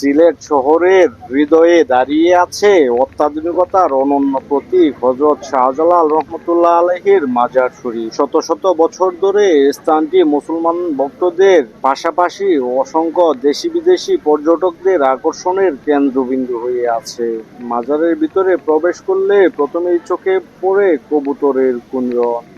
সিলেট শহরের হৃদয়ে দাঁড়িয়ে আছে অত্যাধুনিকতার অনন্য প্রতীক হজরত শাহজালাল রহমতুল্লাহ আলহির মাজার শরীফ। শত শত বছর ধরে স্থানটি মুসলমান ভক্তদের পাশাপাশি অসংখ্য দেশি বিদেশি পর্যটকদের আকর্ষণের কেন্দ্রবিন্দু হয়ে আছে। মাজারের ভিতরে প্রবেশ করলে প্রথমেই চোখে পড়ে কবুতরের কুঞ্জ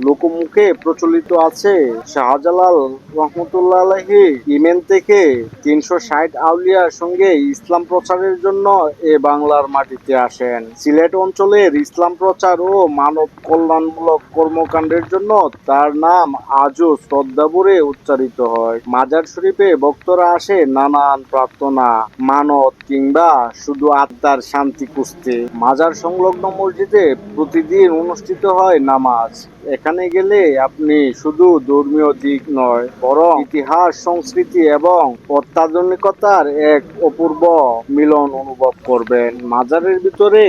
লোকমুখে প্রচলিত আছে শাহজালাল রহমতুল্লাহ আলহি ইমেন থেকে তিনশো ষাট আউলিয়ার সঙ্গে ইসলাম প্রচারের জন্য এ বাংলার মাটিতে আসেন। সিলেট অঞ্চলের ইসলাম প্রচার ও মানব কল্যাণমূলক কর্মকাণ্ডের জন্য তার নাম আজও শ্রদ্ধাভরে উচ্চারিত হয়। মাজার শরীফে ভক্তরা আসে নানান প্রার্থনা, মানত কিংবা শুধু আত্মার শান্তি খুঁজতে। মাজার সংলগ্ন মসজিদে প্রতিদিন অনুষ্ঠিত হয় নামাজ। এখানে গেলে আপনি শুধু ধর্মীয় দিক নয়, বরং ইতিহাস, সংস্কৃতি এবং অত্যাধুনিকতার এক অপূর্ব মিলন অনুভব করবেন। মাজারের ভিতরে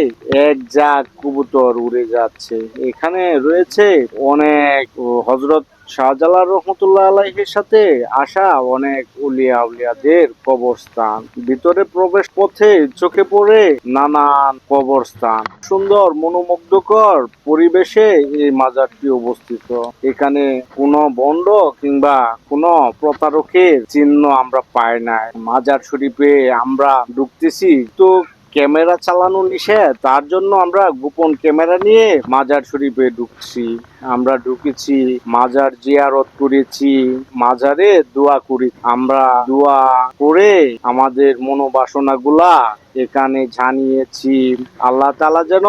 এক জাগ কবুতর উড়ে যাচ্ছে। এখানে রয়েছে অনেক হজরত শাহজালাল রহমতুল্লাহ আলাইহির সাথে আসা অনেক উলিয়া উলিয়াদের কবরস্থান। ভিতরে প্রবেশ পথে চোখে পড়ে নানান কবরস্থান। সুন্দর, মনোমুগ্ধকর পরিবেশে এই মাজারটি অবস্থিত। এখানে কোনো বন্ড কিংবা কোনো প্রতারকের চিহ্ন আমরা পাই নাই। মাজার শরীফে আমরা ঢুকতেছি। তো ক্যামেরা চালানো নিষেধ, তার জন্য আমরা গোপন ক্যামেরা নিয়ে মাজার শরীফে ঢুকছি। আমরা ঢুকেছি, মাজার জিয়ারত করেছি, মাজারে দোয়া করি। আমরা দোয়া করে আমাদের মনোবাসনা গুলা এখানে জানিয়েছি। আল্লাহ তালা যেন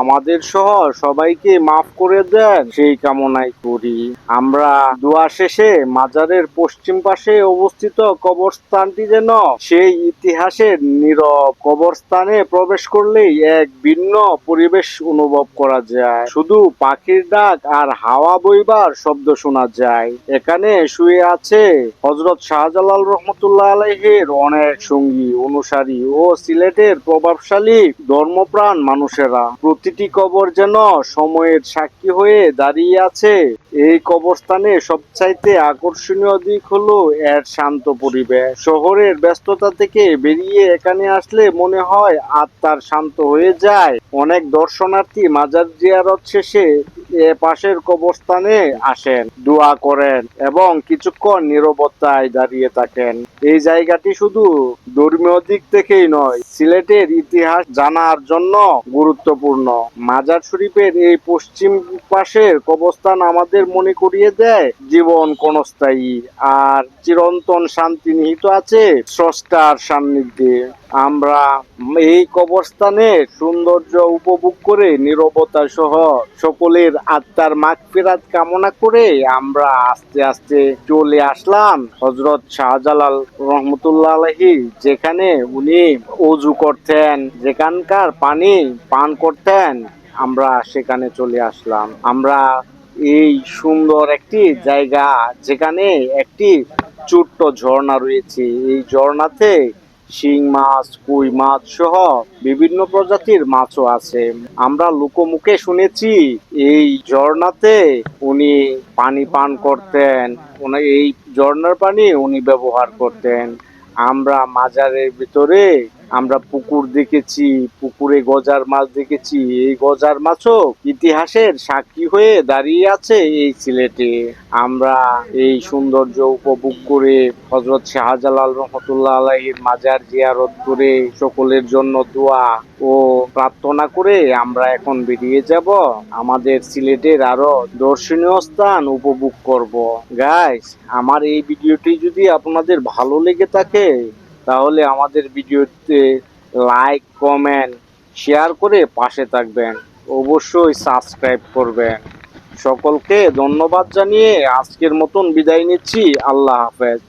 আমাদের সহ সবাইকে মাফ করে দেন, সেই কামনাই করি। আমরা দোয়া শেষে মাজারের পশ্চিম পাশে অবস্থিত কবরস্থানটি যেন সেই ইতিহাসের নীরব কবরস্থানে প্রবেশ করলেই এক ভিন্ন পরিবেশ অনুভব করা যায়। শুধু পাখির ডাক আর হাওয়া বইবার শব্দ শোনা যায়। এখানে শুয়ে আছে হজরত শাহজালাল রহমতুল্লাহ আলাইহের অনেক সঙ্গী, অনুসারী ও সিলেটের প্রভাবশালী ধর্মপ্রাণ মানুষেরা। প্রতিটি কবর যেন সময়ের সাক্ষী হয়ে দাঁড়িয়ে আছে। এই কবরস্থানে সবচাইতে আকর্ষণীয় দিক হলো এর শান্ত পরিবেশ। শহরের ব্যস্ততা থেকে বেরিয়ে এখানে আসলে মনে হয় আত্মার শান্ত হয়ে যায়। অনেক দর্শনার্থী মাজার জিয়ারত শেষে এ পাশের কবরস্থানে আসেন, দোয়া করেন এবং কিছুক্ষণ নিরবতায় দাঁড়িয়ে থাকেন। এই জায়গাটি শুধু ধর্মীয় দিক থেকেই নয়, সিলেটের ইতিহাস জানার জন্য গুরুত্বপূর্ণ। মাজার শরীফের এই পশ্চিম পাশের কবরস্থান আমাদের মনে করিয়ে দেয়, জীবন ক্ষণস্থায়ী আর চিরন্তন শান্তি নিহিত আছে স্রষ্টার সান্নিধ্যে। আমরা এই কবরস্থানের সৌন্দর্য উপভোগ করে নিরবতা সহ সকলের আত্মার মাগফিরাত কামনা করে আমরা আস্তে আস্তে চলে আসলাম হজরত শাহজালাল রহমতুল্লাহ আলহি যেখানে উনি অজু করতেন, যেখানকার পানি পান করতেন, আমরা সেখানে চলে আসলাম। আমরা এই সুন্দর একটি জায়গা, যেখানে একটি ছোট্ট ঝর্ণা রয়েছে। এই ঝর্ণাতে শিং মাছ, কুই মাছ সহ বিভিন্ন প্রজাতির মাছও আছে। আমরা লোকমুখে শুনেছি এই ঝর্ণাতে উনি পানি পান করতেন এই ঝর্ণার পানি উনি ব্যবহার করতেন। আমরা মাজারের ভিতরে আমরা পুকুর দেখেছি, পুকুরে গজার মাছ দেখেছি। এই গজার মাছও ইতিহাসের সাক্ষী হয়ে দাঁড়িয়ে আছে এই সিলেটে। আমরা এই সৌন্দর্য উপভোগ করে হজরত শাহজালাল রহমতুল্লাহ আলাহির মাজার জিয়ারত করে সকলের জন্য দোয়া ও প্রার্থনা করে আমরা এখন বেরিয়ে যাব। আমাদের সিলেটের আরও দর্শনীয় স্থান উপভোগ করব। গাইস আমার এই ভিডিওটি যদি আপনাদের ভালো লেগে থাকে তাহলে আমাদের ভিডিওতে লাইক কমেন্ট শেয়ার করে পাশে থাকবেন। অবশ্যই সাবস্ক্রাইব করবেন। সকলকে ধন্যবাদ জানিয়ে আজকের মতন বিদায় নিচ্ছি। আল্লাহ হাফেজ।